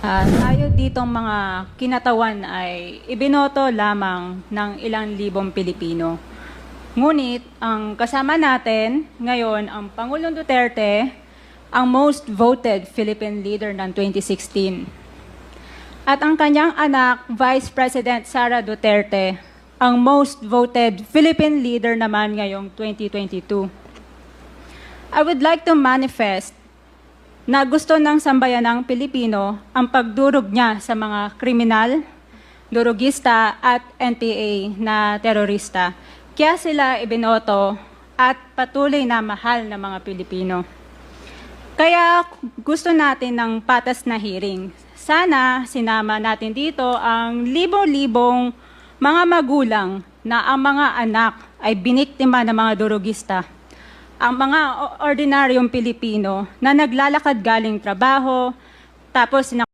Ah, tayo ditong mga kinatawan ay ibinoto lamang ng ilang libong Pilipino. Ngunit ang kasama natin ngayon ang Pangulong Duterte, ang most voted Philippine leader ng 2016. At ang kanyang anak, Vice President Sara Duterte, ang most voted Philippine leader naman ngayong 2022. I would like to manifest na gusto ng sambayan ng Pilipino ang pagdurog niya sa mga kriminal, durugista at NPA na terorista. Kaya sila ibinoto at patuloy na mahal ng mga Pilipino. Kaya gusto natin ng patas na hearing. Sana sinama natin dito ang libo-libong mga magulang na ang mga anak ay biniktima ng mga durugista ang mga ordinaryong Pilipino na naglalakad galing trabaho, tapos